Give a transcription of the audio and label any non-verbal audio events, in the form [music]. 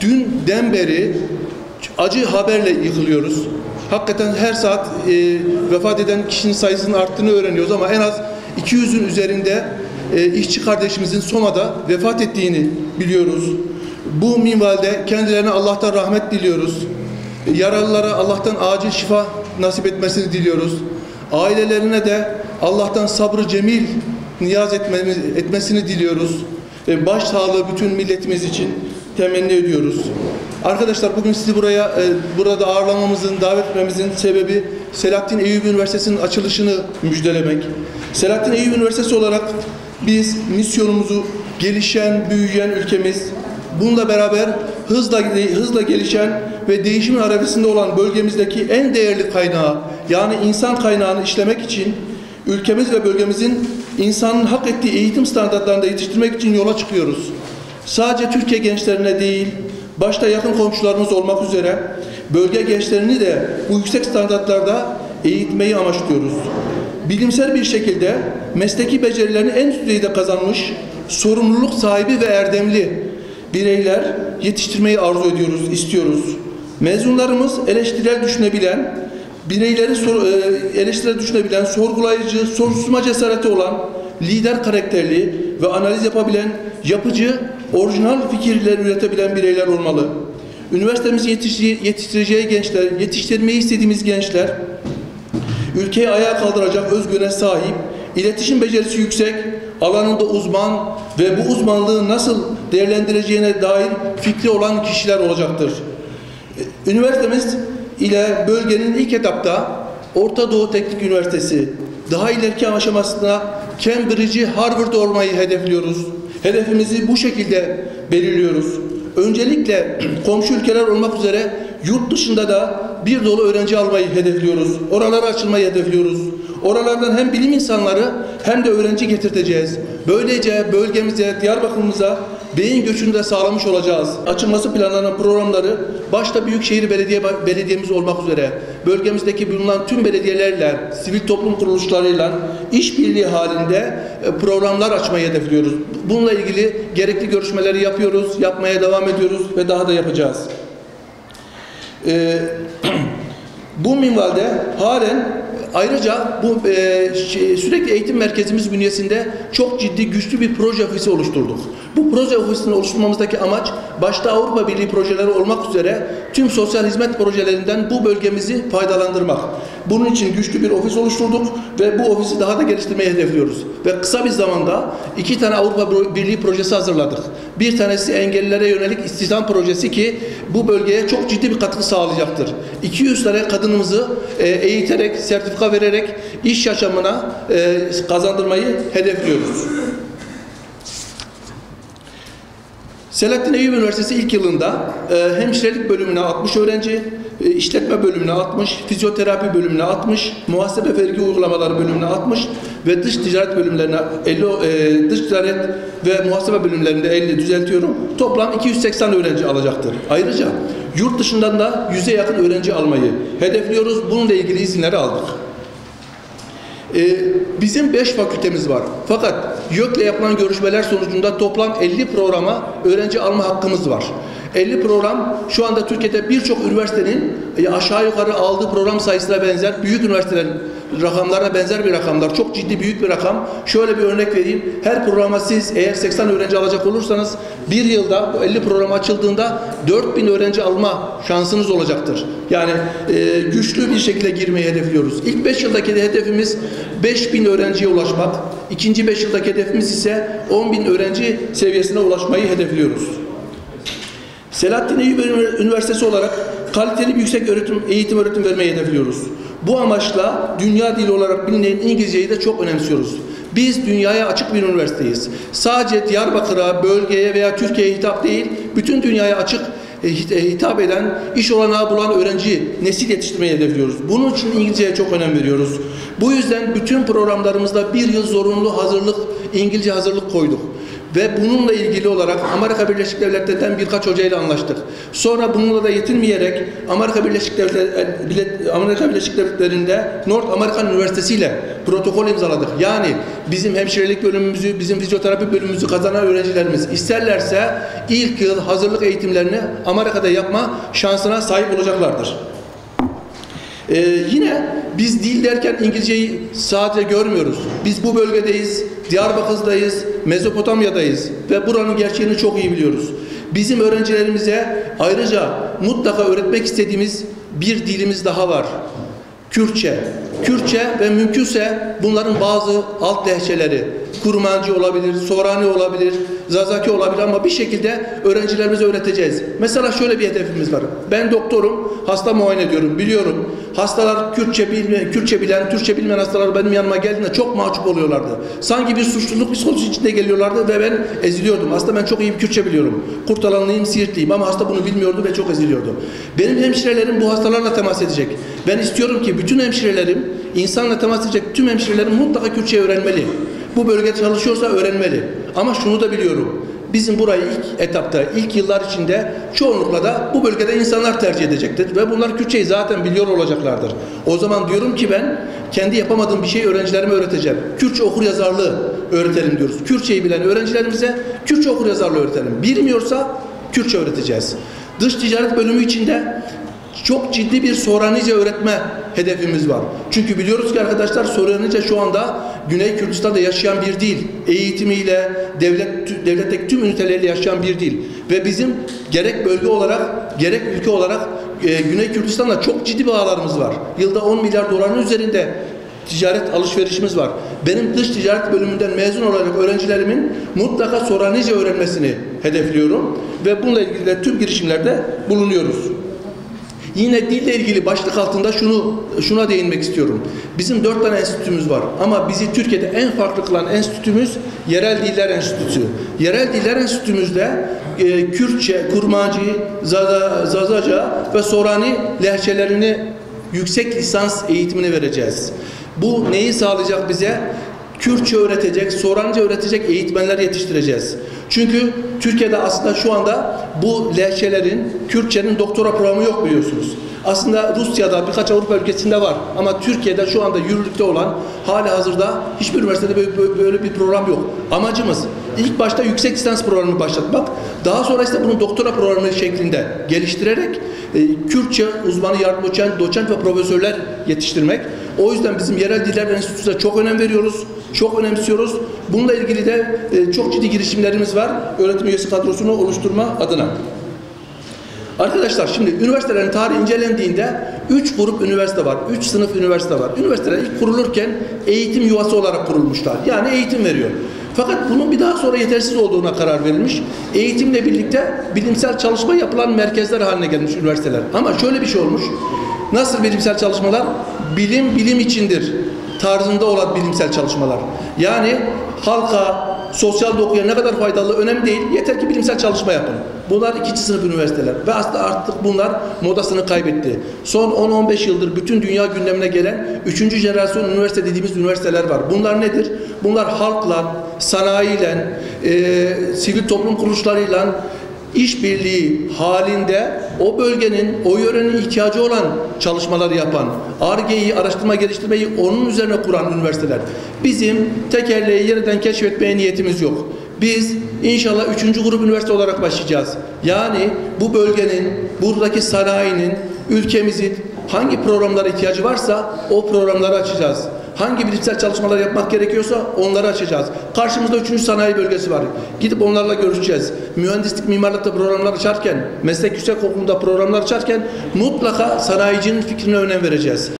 dünden beri acı haberle yıkılıyoruz. Hakikaten her saat e, vefat eden kişinin sayısının arttığını öğreniyoruz ama en az 200'ün üzerinde e, işçi kardeşimizin Soma'da vefat ettiğini biliyoruz. Bu minvalde kendilerine Allah'tan rahmet diliyoruz. Yaralılara Allah'tan acil şifa nasip etmesini diliyoruz. Ailelerine de Allah'tan sabrı cemil niyaz etmemiz, etmesini diliyoruz. E, baş sağlığı bütün milletimiz için temenni ediyoruz. Arkadaşlar bugün sizi buraya e, burada ağırlamamızın, davet etmemizin sebebi Selahattin Eyyubi Üniversitesi'nin açılışını müjdelemek. Selahattin Eyyubi Üniversitesi olarak biz misyonumuzu gelişen, büyüyen ülkemiz, bununla beraber hızla hızla gelişen ve değişimin arabesinde olan bölgemizdeki en değerli kaynağı yani insan kaynağını işlemek için ülkemiz ve bölgemizin insanın hak ettiği eğitim standartlarında yetiştirmek için yola çıkıyoruz. Sadece Türkiye gençlerine değil, başta yakın komşularımız olmak üzere bölge gençlerini de bu yüksek standartlarda eğitmeyi amaçlıyoruz. Bilimsel bir şekilde mesleki becerilerini en üst düzeyde kazanmış, sorumluluk sahibi ve erdemli bireyler yetiştirmeyi arzu ediyoruz, istiyoruz. Mezunlarımız eleştirel düşünebilen, bireyleri sor, e, eleştirel düşünebilen, sorgulayıcı, soruşturma cesareti olan, lider karakterli ve analiz yapabilen, yapıcı, orijinal fikirler üretebilen bireyler olmalı. Üniversitemizin yetiştireceği gençler, yetiştirmeyi istediğimiz gençler, ülkeyi ayağa kaldıracak özgüvene sahip, iletişim becerisi yüksek, alanında uzman ve bu uzmanlığı nasıl değerlendireceğine dair fikri olan kişiler olacaktır. Üniversitemiz ile bölgenin ilk etapta Orta Doğu Teknik Üniversitesi daha ileriki aşamasında Cambridge'i Harvard olmayı hedefliyoruz. Hedefimizi bu şekilde belirliyoruz. Öncelikle [clears throat] komşu ülkeler olmak üzere yurt dışında da bir dolu öğrenci almayı hedefliyoruz. Oralara açılmayı hedefliyoruz. Oralardan hem bilim insanları hem de öğrenci getirteceğiz. Böylece bölgemize, Diyarbakır'ımıza beyin göçünü de sağlamış olacağız. Açılması planlanan programları başta Büyükşehir Belediye Belediyemiz olmak üzere bölgemizdeki bulunan tüm belediyelerle, sivil toplum kuruluşlarıyla işbirliği halinde e, programlar açmayı hedefliyoruz. Bununla ilgili gerekli görüşmeleri yapıyoruz, yapmaya devam ediyoruz ve daha da yapacağız. Ee, [clears throat] bu minvalde halen Ayrıca bu e, şey, sürekli eğitim merkezimiz bünyesinde çok ciddi güçlü bir proje ofisi oluşturduk. Bu proje ofisini oluşturmamızdaki amaç başta Avrupa Birliği projeleri olmak üzere tüm sosyal hizmet projelerinden bu bölgemizi faydalandırmak. Bunun için güçlü bir ofis oluşturduk ve bu ofisi daha da geliştirmeyi hedefliyoruz. Ve kısa bir zamanda iki tane Avrupa Birliği projesi hazırladık. Bir tanesi engellilere yönelik istihdam projesi ki bu bölgeye çok ciddi bir katkı sağlayacaktır. 200 tane kadınımızı e, eğiterek, sertifika vererek iş yaşamına e, kazandırmayı hedefliyoruz. Selahattin Eyyubi Üniversitesi ilk yılında e, hemşirelik bölümüne 60 öğrenci, işletme bölümüne 60, fizyoterapi bölümüne 60, muhasebe vergi uygulamaları bölümüne 60 ve dış ticaret bölümlerine 50, e, dış ticaret ve muhasebe bölümlerinde 50 düzeltiyorum. Toplam 280 öğrenci alacaktır. Ayrıca yurt dışından da 100'e yakın öğrenci almayı hedefliyoruz. Bununla ilgili izinleri aldık. Ee, bizim 5 fakültemiz var. Fakat YÖK'le yapılan görüşmeler sonucunda toplam 50 programa öğrenci alma hakkımız var. 50 program şu anda Türkiye'de birçok üniversitenin e, aşağı yukarı aldığı program sayısına benzer büyük üniversitelerin rakamlara benzer bir rakamlar. Çok ciddi büyük bir rakam. Şöyle bir örnek vereyim. Her programa siz eğer 80 öğrenci alacak olursanız bir yılda bu 50 program açıldığında 4000 öğrenci alma şansınız olacaktır. Yani e, güçlü bir şekilde girmeyi hedefliyoruz. İlk 5 yıldaki hedefimiz 5000 öğrenciye ulaşmak. İkinci 5 yıldaki hedefimiz ise 10.000 öğrenci seviyesine ulaşmayı hedefliyoruz. Selahattin Eyyubi Üniversitesi olarak kaliteli bir yüksek öğretim, eğitim öğretim vermeyi hedefliyoruz. Bu amaçla dünya dili olarak bilinen İngilizceyi de çok önemsiyoruz. Biz dünyaya açık bir üniversiteyiz. Sadece Diyarbakır'a, bölgeye veya Türkiye'ye hitap değil, bütün dünyaya açık e, e, hitap eden, iş olanağı bulan öğrenci nesil yetiştirmeyi hedefliyoruz. Bunun için İngilizceye çok önem veriyoruz. Bu yüzden bütün programlarımızda bir yıl zorunlu hazırlık, İngilizce hazırlık koyduk. Ve bununla ilgili olarak Amerika Birleşik Devletleri'nden birkaç hocayla anlaştık. Sonra bununla da yetinmeyerek Amerika Birleşik Devletleri, Amerika Birleşik Devletleri'nde North American Üniversitesi ile protokol imzaladık. Yani bizim hemşirelik bölümümüzü, bizim fizyoterapi bölümümüzü kazanan öğrencilerimiz isterlerse ilk yıl hazırlık eğitimlerini Amerika'da yapma şansına sahip olacaklardır. Ee, yine biz dil derken İngilizceyi sadece görmüyoruz. Biz bu bölgedeyiz, Diyarbakır'dayız, Mezopotamya'dayız ve buranın gerçeğini çok iyi biliyoruz. Bizim öğrencilerimize ayrıca mutlaka öğretmek istediğimiz bir dilimiz daha var. Kürtçe. Kürtçe ve mümkünse bunların bazı alt lehçeleri, Kurmancı olabilir, Sorani olabilir, Zazaki olabilir ama bir şekilde öğrencilerimize öğreteceğiz. Mesela şöyle bir hedefimiz var. Ben doktorum, hasta muayene ediyorum, biliyorum. Hastalar Kürtçe, bilme, Kürtçe bilen, Türkçe bilmeyen hastalar benim yanıma geldiğinde çok mahcup oluyorlardı. Sanki bir suçluluk psikolojisi içinde geliyorlardı ve ben eziliyordum. Aslında ben çok iyi Kürtçe biliyorum. Kurtalanlıyım, Siirtliyim ama hasta bunu bilmiyordu ve çok eziliyordu. Benim hemşirelerim bu hastalarla temas edecek. Ben istiyorum ki bütün hemşirelerim, insanla temas edecek tüm hemşirelerim mutlaka Kürtçe öğrenmeli. Bu bölgede çalışıyorsa öğrenmeli. Ama şunu da biliyorum. Bizim burayı ilk etapta, ilk yıllar içinde çoğunlukla da bu bölgede insanlar tercih edecektir. Ve bunlar Kürtçeyi zaten biliyor olacaklardır. O zaman diyorum ki ben kendi yapamadığım bir şeyi öğrencilerime öğreteceğim. Kürtçe okur yazarlığı öğretelim diyoruz. Kürtçeyi bilen öğrencilerimize Kürtçe okur yazarlığı öğretelim. Bilmiyorsa Kürtçe öğreteceğiz. Dış ticaret bölümü içinde çok ciddi bir Soranice öğretme hedefimiz var. Çünkü biliyoruz ki arkadaşlar Soranice şu anda Güney Kürdistan'da yaşayan bir dil. Eğitimiyle, devlet devletteki tüm üniteleriyle yaşayan bir dil. Ve bizim gerek bölge olarak gerek ülke olarak e, Güney Kürdistan'la çok ciddi bağlarımız var. Yılda 10 milyar doların üzerinde ticaret alışverişimiz var. Benim dış ticaret bölümünden mezun olacak öğrencilerimin mutlaka Soranice öğrenmesini hedefliyorum ve bununla ilgili de tüm girişimlerde bulunuyoruz. Yine dille ilgili başlık altında şunu şuna değinmek istiyorum. Bizim dört tane enstitümüz var ama bizi Türkiye'de en farklı kılan enstitümüz Yerel Diller Enstitüsü. Yerel Diller Enstitümüzde e, Kürtçe, Kurmancı, Zaza, Zazaca ve Sorani lehçelerini yüksek lisans eğitimini vereceğiz. Bu neyi sağlayacak bize? Kürtçe öğretecek, Soranca öğretecek eğitmenler yetiştireceğiz. Çünkü Türkiye'de aslında şu anda bu lehçelerin, Kürtçenin doktora programı yok biliyorsunuz. Aslında Rusya'da birkaç Avrupa ülkesinde var ama Türkiye'de şu anda yürürlükte olan hali hazırda hiçbir üniversitede böyle, bir program yok. Amacımız ilk başta yüksek lisans programını başlatmak, daha sonra işte bunu doktora programı şeklinde geliştirerek e, Kürtçe uzmanı, yardım doçent, doçent ve profesörler yetiştirmek. O yüzden bizim yerel diller enstitüsüne çok önem veriyoruz, çok önemsiyoruz. Bununla ilgili de e, çok ciddi girişimlerimiz var öğretim üyesi kadrosunu oluşturma adına. Arkadaşlar şimdi üniversitelerin tarihi incelendiğinde 3 grup üniversite var. 3 sınıf üniversite var. Üniversiteler ilk kurulurken eğitim yuvası olarak kurulmuşlar. Yani eğitim veriyor. Fakat bunun bir daha sonra yetersiz olduğuna karar verilmiş. Eğitimle birlikte bilimsel çalışma yapılan merkezler haline gelmiş üniversiteler. Ama şöyle bir şey olmuş. Nasıl bilimsel çalışmalar? Bilim bilim içindir tarzında olan bilimsel çalışmalar. Yani halka, sosyal dokuya ne kadar faydalı önemli değil. Yeter ki bilimsel çalışma yapın. Bunlar ikinci sınıf üniversiteler ve aslında artık bunlar modasını kaybetti. Son 10-15 yıldır bütün dünya gündemine gelen üçüncü jenerasyon üniversite dediğimiz üniversiteler var. Bunlar nedir? Bunlar halkla, sanayiyle, e, sivil toplum kuruluşlarıyla işbirliği halinde o bölgenin, o yörenin ihtiyacı olan çalışmaları yapan, ARGE'yi, araştırma geliştirmeyi onun üzerine kuran üniversiteler. Bizim tekerleği yeniden keşfetmeye niyetimiz yok. Biz inşallah üçüncü grup üniversite olarak başlayacağız. Yani bu bölgenin, buradaki sanayinin, ülkemizin hangi programlara ihtiyacı varsa o programları açacağız. Hangi bilimsel çalışmalar yapmak gerekiyorsa onları açacağız. Karşımızda üçüncü sanayi bölgesi var. Gidip onlarla görüşeceğiz. Mühendislik, mimarlıkta programlar açarken, meslek yüksek okulunda programlar açarken mutlaka sanayicinin fikrine önem vereceğiz.